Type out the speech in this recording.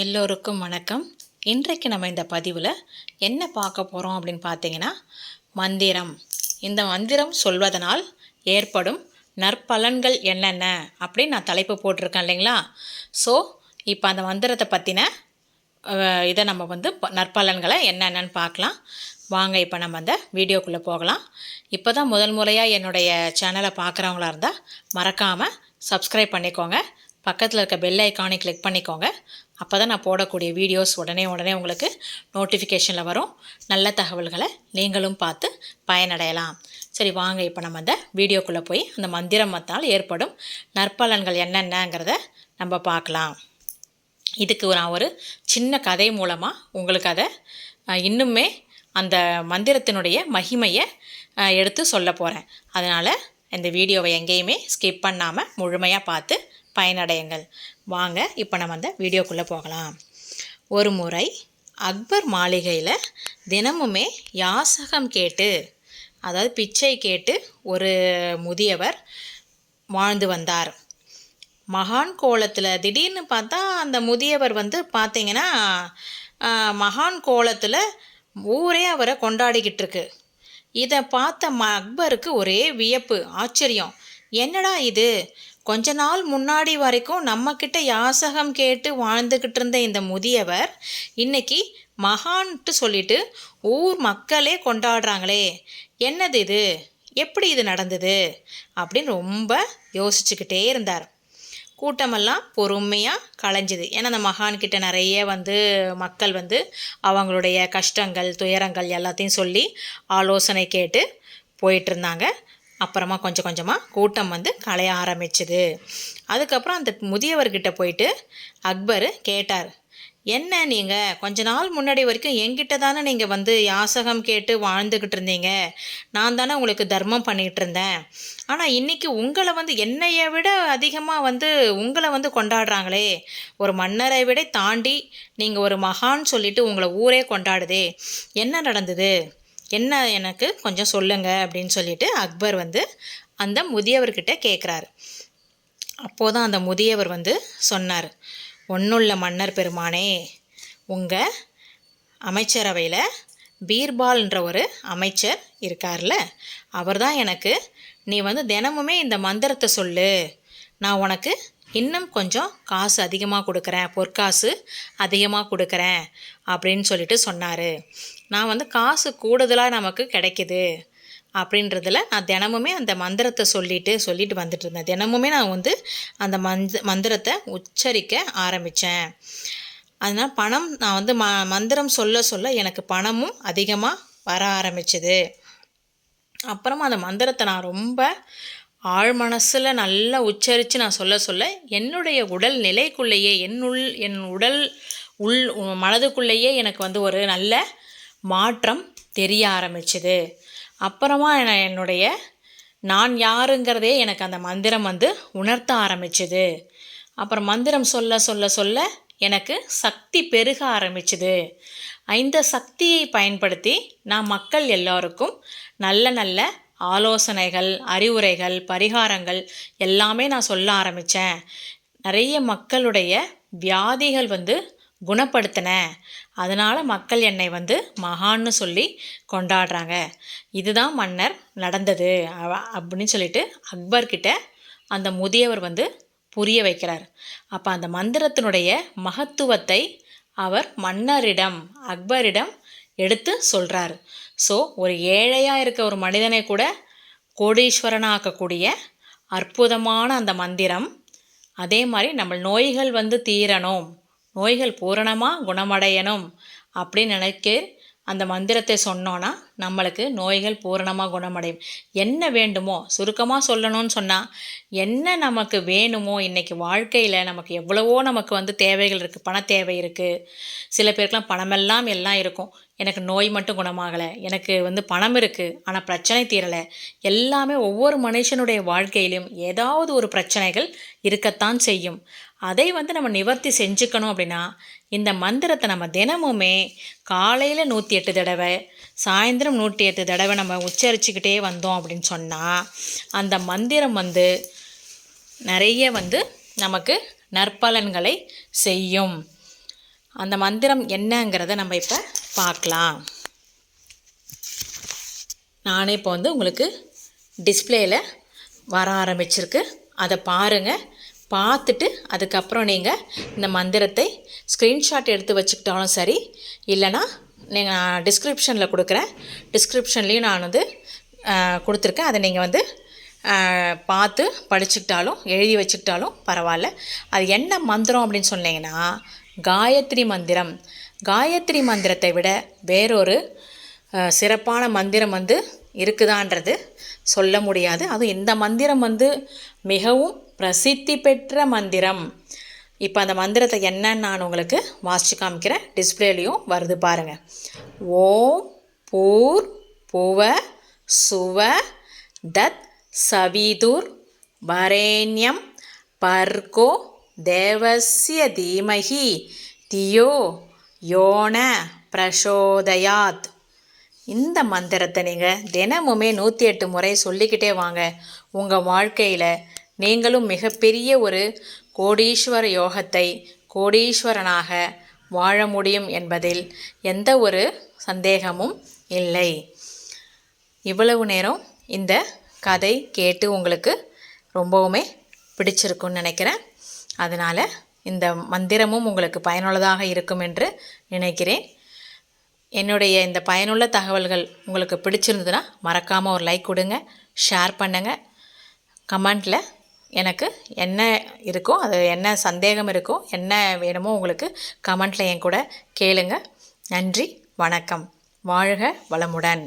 எல்லோருக்கும் வணக்கம். இன்றைக்கு நம்ம இந்த பதிவில் என்ன பார்க்க போகிறோம் அப்படின்னு பார்த்தீங்கன்னா மந்திரம். இந்த மந்திரம் சொல்வதனால் ஏற்படும் நற்பலன்கள் என்னென்ன அப்படின்னு நான் தலைப்பு போட்டிருக்கேன் இல்லைங்களா? ஸோ இப்போ அந்த மந்திரத்தை பற்றின இதை நம்ம வந்து ப- நற்பலன்களை என்னென்னன்னு பார்க்கலாம். வாங்க இப்போ நம்ம அந்த வீடியோக்குள்ளே போகலாம். இப்போ தான் முதல் முறையாக என்னுடைய சேனலை பார்க்குறவங்களா இருந்தால் மறக்காமல் சப்ஸ்கிரைப் பண்ணிக்கோங்க. பக்கத்தில் இருக்க பெல் ஐக்கானை கிளிக் பண்ணிக்கோங்க. அப்போ தான் நான் போடக்கூடிய வீடியோஸ் உடனே உடனே உங்களுக்கு நோட்டிஃபிகேஷனில் வரும். நல்ல தகவல்களை நீங்களும் பார்த்து பயனடையலாம். சரி வாங்க இப்போ நம்ம அந்த வீடியோக்குள்ளே போய் அந்த மந்திரம் மத்தால் ஏற்படும் நற்பலன்கள் என்னென்னங்கிறத நம்ம பார்க்கலாம். இதுக்கு நான் ஒரு சின்ன கதை மூலமாக உங்களுக்கு அதை இன்னுமே அந்த மந்திரத்தினுடைய மகிமையை எடுத்து சொல்ல போகிறேன் அதனால் இந்த வீடியோவை எங்கேயுமே ஸ்கிப் பண்ணாமல் முழுமையாக பார்த்து பயனடையுங்கள். வாங்க இப்போ நம்ம அந்த வீடியோக்குள்ளே போகலாம். ஒரு முறை அக்பர் மாளிகையில் தினமுமே யாசகம் கேட்டு அதாவது பிச்சை கேட்டு ஒரு முதியவர் வாழ்ந்து வந்தார். மகான் கோலத்தில் திடீர்னு பார்த்தா அந்த முதியவர் வந்து பார்த்தீங்கன்னா மகான் கோலத்தில் ஊரே அவரை கொண்டாடிக்கிட்டு இருக்கு இதை பார்த்த ம அக்பருக்கு ஒரே வியப்பு ஆச்சரியம். என்னடா இது? கொஞ்ச நாள் முன்னாடி வரைக்கும் நம்மக்கிட்ட யாசகம் கேட்டு வாழ்ந்துக்கிட்டு இருந்த இந்த முதியவர் இன்னைக்கு மகான்ட்டு சொல்லிட்டு ஊர் மக்களே கொண்டாடுறாங்களே. என்னது இது? எப்படி இது நடந்தது? அப்படின்னு ரொம்ப யோசிச்சுக்கிட்டே இருந்தார். கூட்டமெல்லாம் பொறுமையாக களைஞ்சுது ஏன்னா அந்த மகான்கிட்ட நிறைய வந்து மக்கள் வந்து அவங்களுடைய கஷ்டங்கள் துயரங்கள் எல்லாத்தையும் சொல்லி ஆலோசனை கேட்டு போயிட்டுருந்தாங்க. அப்புறமா கொஞ்சம் கொஞ்சமாக கூட்டம் வந்து களைய ஆரம்பிச்சுது. அதுக்கப்புறம் அந்த முதியவர்கிட்ட போயிட்டு அக்பர் கேட்டார் என்ன நீங்கள் கொஞ்ச நாள் முன்னாடி வரைக்கும் என்கிட்ட தானே நீங்கள் வந்து யாசகம் கேட்டு வாழ்ந்துக்கிட்டு இருந்தீங்க. நான் தானே உங்களுக்கு தர்மம் பண்ணிகிட்டு இருந்தேன். ஆனால் இன்றைக்கி உங்களை வந்து என்னைய விட அதிகமாக வந்து உங்களை வந்து கொண்டாடுறாங்களே. ஒரு மன்னரை விட தாண்டி நீங்கள் ஒரு மகான் சொல்லிட்டு உங்களை ஊரே கொண்டாடுதே. என்ன நடந்தது? என்ன எனக்கு? கொஞ்சம் சொல்லுங்க அப்படின்னு சொல்லிட்டு அக்பர் வந்து அந்த முதியவர்கிட்ட கேட்குறாரு அப்போதான் அந்த முதியவர் வந்து சொன்னார் ஒன்றுள்ள மன்னர் பெருமானே உங்கள் அமைச்சரவையில் பீர்பால்ன்ற ஒரு அமைச்சர் இருக்கார்ல அவர் தான் எனக்கு நீ வந்து தினமுமே இந்த மந்திரத்தை சொல்லு நான் உனக்கு இன்னும் கொஞ்சம் காசு அதிகமாக கொடுக்குறேன் பொற்காசு அதிகமாக கொடுக்குறேன் அப்படின்னு சொல்லிட்டு சொன்னார். நான் வந்து காசு கூடுதலாக நமக்கு கிடைக்குது அப்படின்றதுல நான் தினமுமே அந்த மந்திரத்தை சொல்லிட்டு சொல்லிட்டு வந்துட்டு இருந்தேன். தினமுமே நான் வந்து அந்த மந்த் மந்திரத்தை உச்சரிக்க ஆரம்பித்தேன் அதனால் பணம் நான் வந்து ம மந்திரம் சொல்ல சொல்ல எனக்கு பணமும் அதிகமாக வர ஆரம்பிச்சுது. அப்புறமா அந்த மந்திரத்தை நான் ரொம்ப ஆழ் மனசில் நல்லா உச்சரித்து நான் சொல்ல சொல்ல என்னுடைய உடல் நிலைக்குள்ளேயே என்னுள் என் உடல் உள் மனதுக்குள்ளேயே எனக்கு வந்து ஒரு நல்ல மாற்றம் தெரிய ஆரம்பிச்சுது. அப்புறமா என்னுடைய நான் யாருங்கிறதே எனக்கு அந்த மந்திரம் வந்து உணர்த்த ஆரம்பிச்சுது. அப்புறம் மந்திரம் சொல்ல சொல்ல சொல்ல எனக்கு சக்தி பெருக ஆரம்பிச்சுது. இந்த சக்தியை பயன்படுத்தி நான் மக்கள் எல்லோருக்கும் நல்ல நல்ல ஆலோசனைகள் அறிவுரைகள் பரிகாரங்கள் எல்லாமே நான் சொல்ல ஆரம்பித்தேன் நிறைய மக்களுடைய வியாதிகள் வந்து குணப்படுத்தினேன் அதனால் மக்கள் என்னை வந்து மகான்னு சொல்லி கொண்டாடுறாங்க. இதுதான் மன்னர் நடந்தது. அப்படின்னு சொல்லிட்டு அக்பர்கிட்ட அந்த முதியவர் வந்து புரிய வைக்கிறார். அப்போ அந்த மந்திரத்தினுடைய மகத்துவத்தை அவர் மன்னரிடம் அக்பரிடம் எடுத்து சொல்கிறாரு ஸோ ஒரு ஏழையாக இருக்க ஒரு மனிதனை கூட கோடீஸ்வரனாக்கக்கூடிய அற்புதமான அந்த மந்திரம். அதே மாதிரி நம்ம நோய்கள் வந்து தீரணும். நோய்கள் பூரணமாக குணமடையணும் அப்படின்னு நினைக்க அந்த மந்திரத்தை சொன்னோன்னா நம்மளுக்கு நோய்கள் பூரணமாக குணமடையும். என்ன வேண்டுமோ சுருக்கமாக சொல்லணும்னு சொன்னால் என்ன நமக்கு வேணுமோ இன்றைக்கி வாழ்க்கையில் நமக்கு எவ்வளவோ நமக்கு வந்து தேவைகள் இருக்குது பண தேவை இருக்குது சில பேருக்குலாம் பணமெல்லாம் எல்லாம் இருக்கும். எனக்கு நோய் மட்டும் குணமாகலை. எனக்கு வந்து பணம் இருக்குது ஆனால் பிரச்சனை தீரலை. எல்லாமே ஒவ்வொரு மனுஷனுடைய வாழ்க்கையிலும் ஏதாவது ஒரு பிரச்சனைகள் இருக்கத்தான் செய்யும். அதை வந்து நம்ம நிவர்த்தி செஞ்சுக்கணும் அப்படின்னா இந்த மந்திரத்தை நம்ம தினமுமே காலையில் நூற்றி எட்டு தடவை சாயந்தரம் நூற்றி எட்டு தடவை நம்ம உச்சரிச்சுக்கிட்டே வந்தோம் அப்படின்னு சொன்னால் அந்த மந்திரம் வந்து நிறைய வந்து நமக்கு நற்பலன்களை செய்யும். அந்த மந்திரம் என்னங்கிறத நம்ம இப்போ பார்க்கலாம். நானே இப்போ வந்து உங்களுக்கு டிஸ்பிளேயில் வர ஆரம்பிச்சிருக்கு. அதை பாருங்கள் பார்த்துட்டு அதுக்கப்புறம் நீங்கள் இந்த மந்திரத்தை ஸ்க்ரீன்ஷாட் எடுத்து வச்சுக்கிட்டாலும் சரி இல்லைனா நீங்கள் நான் டிஸ்கிரிப்ஷனில் கொடுக்குறேன் டிஸ்கிரிப்ஷன்லேயும் நான் வந்து கொடுத்துருக்கேன். அதை நீங்கள் வந்து பார்த்து படிச்சுக்கிட்டாலும் எழுதி வச்சுக்கிட்டாலும் பரவாயில்ல. அது என்ன மந்திரம் அப்படின்னு சொன்னீங்கன்னா காயத்ரி மந்திரம். காயத்ரி மந்திரத்தை விட வேறொரு சிறப்பான மந்திரம் வந்து இருக்குதான்றது சொல்ல முடியாது. அதுவும் இந்த மந்திரம் வந்து மிகவும் பிரசித்தி பெற்ற மந்திரம். இப்போ அந்த மந்திரத்தை என்னன்னு நான் உங்களுக்கு வாசித்து காமிக்கிறேன். டிஸ்பிளேலையும் வருது பாருங்கள் ஓம் பூர் புவ சுவ தத் சவிதுர் வரேண்யம் பர்கோ தேவசிய தீமகி தியோ யோன பிரசோதயாத். இந்த மந்திரத்தை நீங்கள் தினமுமே நூற்றி எட்டு முறை சொல்லிக்கிட்டே வாங்க. உங்கள் வாழ்க்கையில் நீங்களும் மிகப்பெரிய ஒரு கோடீஸ்வர யோகத்தை கோடீஸ்வரனாக வாழ முடியும் என்பதில் எந்த ஒரு சந்தேகமும் இல்லை. இவ்வளவு நேரம் இந்த கதை கேட்டு உங்களுக்கு ரொம்பவுமே பிடிச்சிருக்குன்னு நினைக்கிறேன். அதனால் இந்த மந்திரமும் உங்களுக்கு பயனுள்ளதாக இருக்கும் என்று நினைக்கிறேன். என்னுடைய இந்த பயனுள்ள தகவல்கள் உங்களுக்கு பிடிச்சிருந்ததுன்னா மறக்காமல் ஒரு லைக் கொடுங்க ஷேர் பண்ணுங்கள் கமெண்ட்டில் எனக்கு என்ன இருக்கோ அது என்ன சந்தேகம் இருக்கோ என்ன வேணுமோ உங்களுக்கு கமெண்ட்டில் என் கூட கேளுங்க. நன்றி வணக்கம். வாழ்க வளமுடன்.